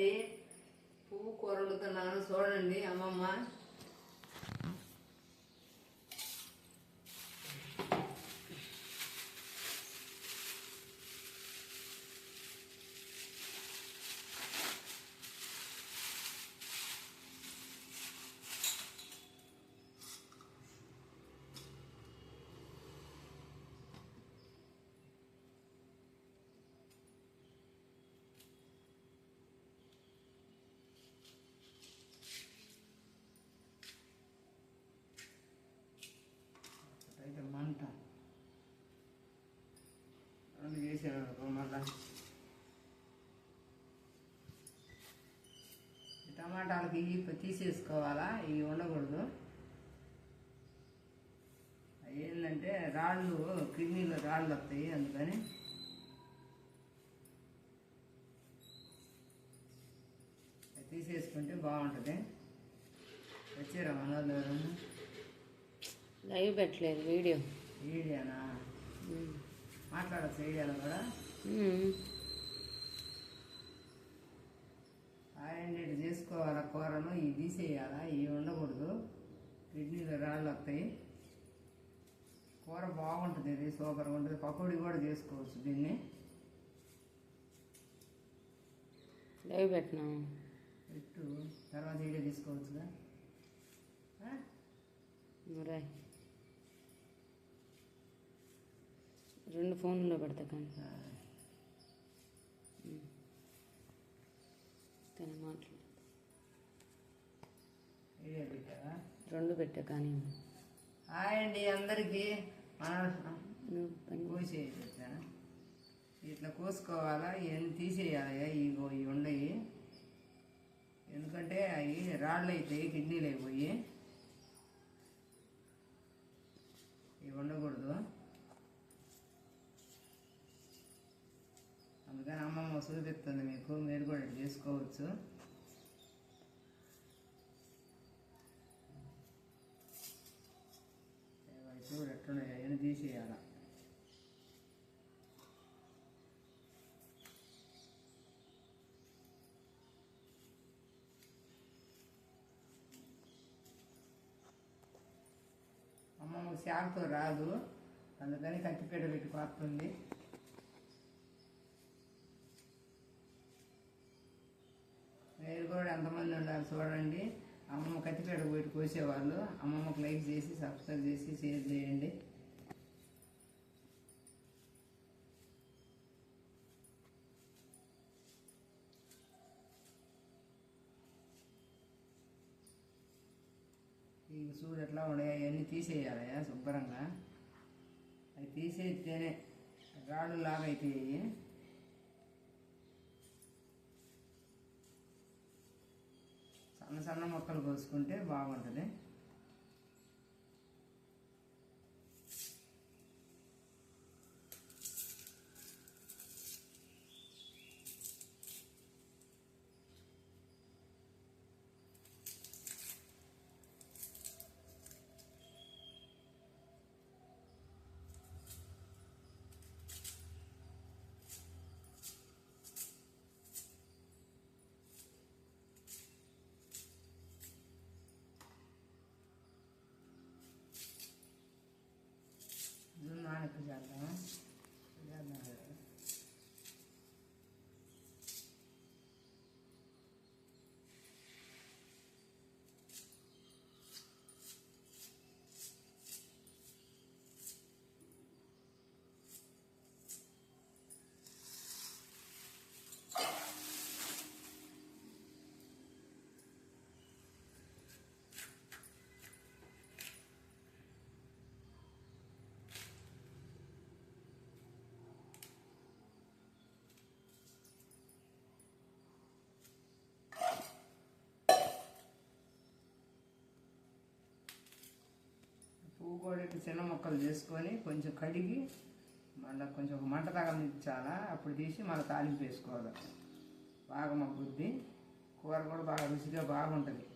చూడండి. పువ్వు కూర వండుతున్నాను చూడండి అమ్మమ్మ. అయితే మంట రెండు చేసాను మళ్ళా. టమాటాలకి ఇవి తీసేసుకోవాలా? ఇవి ఉండకూడదు అవి ఏంటంటే రాళ్ళు కిడ్నీలో రాళ్ళు వస్తాయి అందుకని. తీసేసుకుంటే బాగుంటుంది. వచ్చారా మనోళ్ళు లైవ్ పెట్టలేదు వీడియో. ఈడియానా ఉమ్. మాట్లాడచ్చు కూడా? చేసుకోవాలా కూరను ఇవి తీసేయాలా? ఇవి ఉండకూడదు కిడ్నీలో రాళ్ళు వస్తాయి కూర బాగుంటుంది ఇది సూపర్గా ఉంటుంది. పకోడీ కూడా చేసుకోవచ్చు దీన్ని. లైవ్ పెట్టినా? పెట్టు. తర్వాత వీడియో తీసుకోవచ్చుగా. ఆ? రెండు ఫోన్లో పెడతా కానీ. మాట్లాడు రెండు పెట్టా కానీ. హాయ్ అండి అందరికీ. ఇట్లా కోసుకోవాలా? ఇవన్నీ తీసేయాలి? ఇగో ఇవి ఉండయి. ఎందుకంటే అవి రాళ్ళు అవుతాయి కిడ్నీలు అయిపోయి ఇవి ఉండకూడదు అందుకని అమ్మమ్మ చూపిస్తుంది మీకు మీరు కూడా ఇట్లా చేసుకోవచ్చు చూడు ఎట్లున్నాయి అవన్నీ తీసేయాలా? అమ్మ శాఖతో రాదు. అందుకని కత్తిపేట పెట్టి కొడుతుంది చూడండి. అమ్మమ్మ కత్తిపేట పోయి కోసేవాళ్ళు అమ్మమ్మకు లైక్ చేసి సబ్స్క్రైబ్ చేసి షేర్ చేయండి. ఈ చూడు ఎట్లా ఉన్నాయి అవన్నీ తీసేయాలి శుభ్రంగా. అవి తీసేస్తేనే రాళ్ళు లాగా అవుతాయి సన్న సన్న మొక్కలు కోసుకుంటే బాగుంటుంది. కోడికి చిన్న ముక్కలు చేసుకొని కొంచెం కడిగి మళ్ళీ కొంచెం ఒక మంట తగలించాలా అప్పుడు తీసి మళ్ళీ తాలింపు వేసుకోవాలి. బాగా మగ్గుద్ది కూర కూడా బాగా రుచిగా బాగుంటుంది.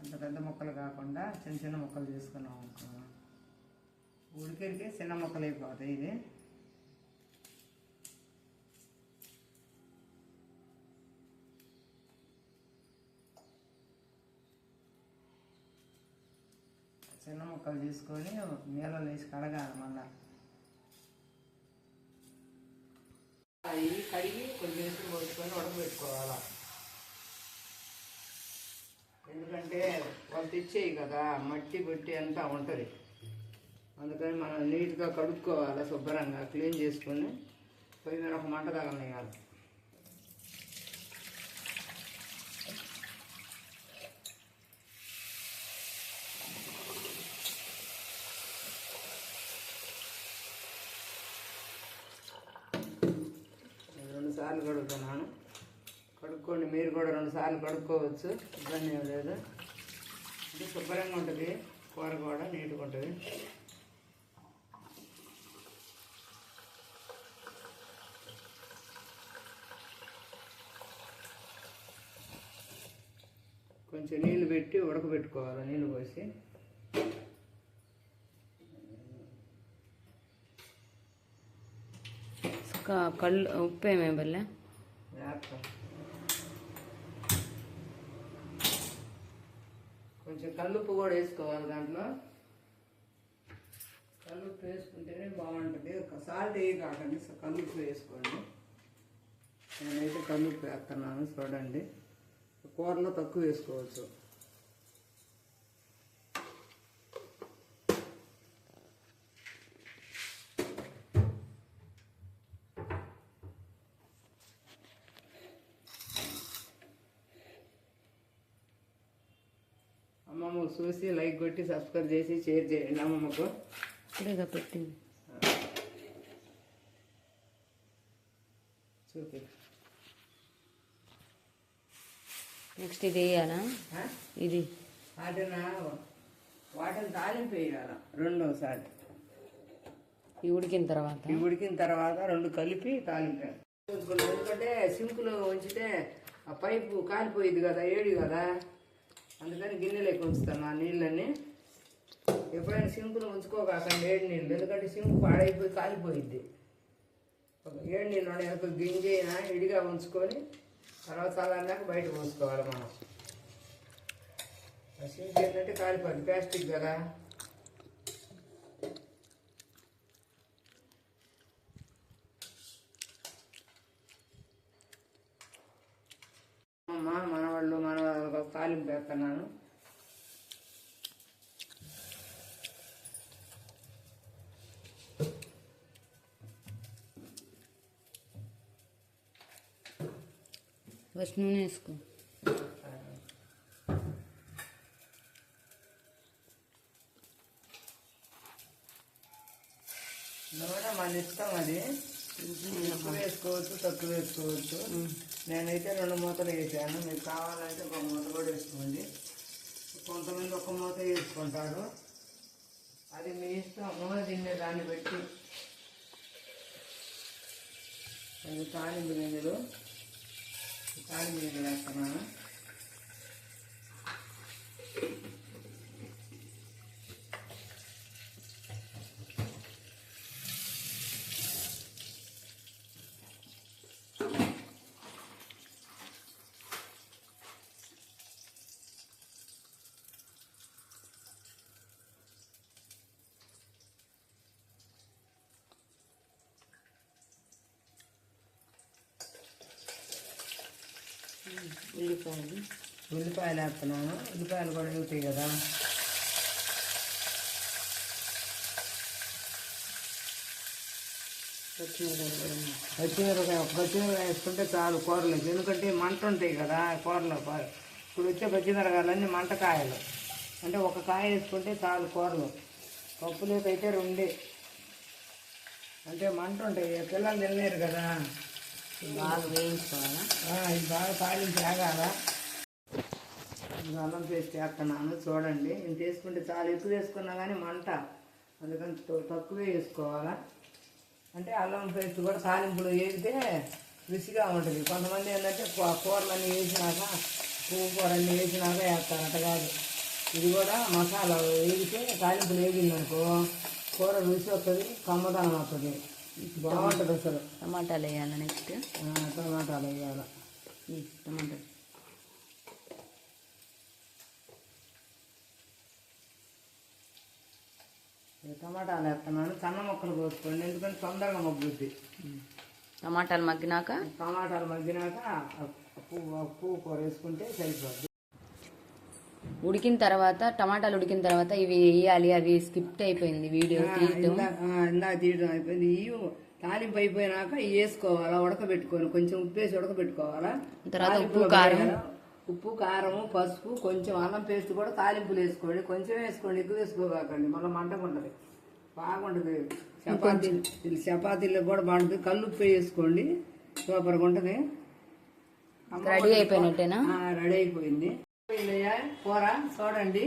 అంత పెద్ద ముక్కలు కాకుండా చిన్న చిన్న ముక్కలు చేసుకున్నాం అనుకో. ఉడికెడితే చిన్న ముక్కలు అయిపోతాయి ఇది చిన్న ముక్కలు తీసుకొని నీళ్ళలో వేసి కడగాలి మళ్ళా. అవి కడిగి కొన్ని ఇసురు పోసుకొని ఉడకబెట్టుకోవాలా. ఎందుకంటే వాళ్ళు తెచ్చేయి కదా మట్టి బొట్టి అంతా ఉంటుంది. అందుకని మనం నీట్గా కడుక్కోవాలి శుభ్రంగా క్లీన్ చేసుకొని పొయ్యి మీద ఒక మంట తగలనేయాలి నేను రెండు సార్లు కడుగుతున్నాను. కడుక్కోండి మీరు కూడా రెండు సార్లు కడుక్కోవచ్చు. ఇబ్బంది ఏం లేదు. అంటే శుభ్రంగా ఉంటుంది కూర కూడా నీట్గా ఉంటుంది. కొంచెం నీళ్ళు పెట్టి ఉడకబెట్టుకోవాలి నీళ్ళు పోసి. సుక్క కళ్ళు ఉప్పు ఏమేమి బల్లే కొంచెం కల్లుప్పు కూడా వేసుకోవాలి దాంట్లో. కల్లుప్పు వేసుకుంటేనే బాగుంటుంది. ఒక సాల్ట్ వేయ కాకండి సో కల్లుప్పు వేసుకోండి. నేనైతే కల్లుప్పు వేస్తున్నాను చూడండి. కూరలో తక్కువ వేసుకోవచ్చు. అమ్మమ్మకు చూసి లైక్ కొట్టి సబ్స్క్రైబ్ చేసి షేర్ చేయండి అమ్మమ్మకు. ఇప్పుడేగా పెట్టింది. చూపి. నెక్స్ట్ ఇది వేయాలా? ఇది. వాటిని వాటిని తాలింపు వేయాలి రెండోసారి. ఈ ఉడికిన తర్వాత? ఇవి ఉడికిన తర్వాత రెండు కలిపి తాలింపు. ఎందుకంటే సింకులో ఉంచితే ఆ పైపు కాలిపోయింది కదా ఏడి కదా? అందుకని గిన్నెలోకి ఉంచుతాను. ఆ నీళ్ళని ఎప్పుడైనా సింకులో ఉంచుకోకాకండి ఏడు నీళ్ళు. ఎందుకంటే సింకు పాడైపోయి కాలిపోయిద్ది. ఒక ఏడు నీళ్ళు ఉన్నాయి ఒక గింజ అయినా ఇడిగా ఉంచుకొని తర్వాత చల్లారినాక బయట పోసుకోవాలి మనం. సింక్ ఏంటంటే కాలిపోద్ది ప్లాస్టిక్ కదా. అమ్మ మనవాళ్ళు. మన తాలింపు వేస్తున్నాను ఫస్ట్ నూనె వేసుకో నూనె మన ఇష్టం అది ఎక్కువ వేసుకోవచ్చు తక్కువ వేసుకోవచ్చు. నేనైతే రెండు మూతలు వేసాను. మీకు కావాలంటే ఒక మూత కూడా వేసుకోండి. కొంతమంది ఒక మూత వేసుకుంటారు. అది మీ ఇష్టం. నూనె తినే దాన్ని బట్టి. అది తాలింపు గింజలు. తాలింపు గింజలు వేస్తున్నాను. ఉల్లిపాయలు. ఉల్లిపాయలు వేస్తున్నాను. ఉల్లిపాయలు కూడా వెళ్తాయి కదా. పచ్చిమిరపకాయ పచ్చిమిరపకాయ వేసుకుంటే చాలు కూరలోకి. ఎందుకంటే మంట ఉంటాయి కదా కూరలో. ఇప్పుడు వచ్చే పచ్చిమిరకాయలన్నీ మంట కాయలు. అంటే ఒక కాయ వేసుకుంటే చాలు కూరలు. పప్పులోకి అయితే రెండే. అంటే మంట ఉంటాయి. పిల్లలు తినలేరు కదా. బాగా వేయించుకోవాలా? ఇది బాగా తాలింపు ఆగాలా అల్లం పేస్ట్ వేస్తున్నాను చూడండి. ఇంత వేసుకుంటే చాలా ఎక్కువ వేసుకున్నా కానీ మంట. అందుకని తక్కువే వేసుకోవాలా? అంటే అల్లం పేస్ట్ కూడా తాలింపులు వేస్తే రుచిగా ఉంటుంది. కొంతమంది ఏంటంటే కూరలన్నీ వేసినాక పువ్వు కూర అన్నీ వేసినాక వేస్తారట కాదు. ఇది కూడా మసాలా వేగితే తాలింపులు వేగిందనుకో కూర రుచి వస్తుంది కమ్మదనం వస్తుంది. బాగుంటుంది అసలు. టమాటాలు వేయాలా నెక్స్ట్? టమాటాలు వేయాలి. టమాటా. ఇక టమాటాలు వేస్తున్నాను సన్న మొక్కలు కోసుకోండి ఎందుకంటే తొందరగా మగ్గుద్ది. టమాటాలు మగ్గినాక? టమాటాలు మగ్గినాక పువ్వు పువ్వు కూర వేసుకుంటే సరిపోద్ది. ఉడికిన తర్వాత టమాటాలు ఉడికిన తర్వాత ఇవి వేయాలి అవి స్కిప్ అయిపోయింది వీడియో తీయటం. ఇందాక తీయడం అయిపోయింది. ఇవి తాలింపు అయిపోయినాక ఇవి వేసుకోవాలా? ఉడకబెట్టుకొని కొంచెం ఉప్పు వేసి ఉడకబెట్టుకోవాలా? తర్వాత ఉప్పు, కారం. ఉప్పు కారము పసుపు కొంచెం అల్లం పేస్ట్ కూడా తాలింపులు వేసుకోండి. కొంచెం వేసుకోండి ఎక్కువ వేసుకోకండి మళ్ళీ మంటకుంటది బాగుంటుంది చపాతీ ఇది చపాతీలో కూడా బాగుంటుంది. కల్లు ఉప్పు వేసుకోండి. సూపర్గా ఉంటుంది. రెడీ అయిపోయినట్టేనా? రెడీ అయిపోయింది. అయిపోయిందయ్యా కూర చూడండి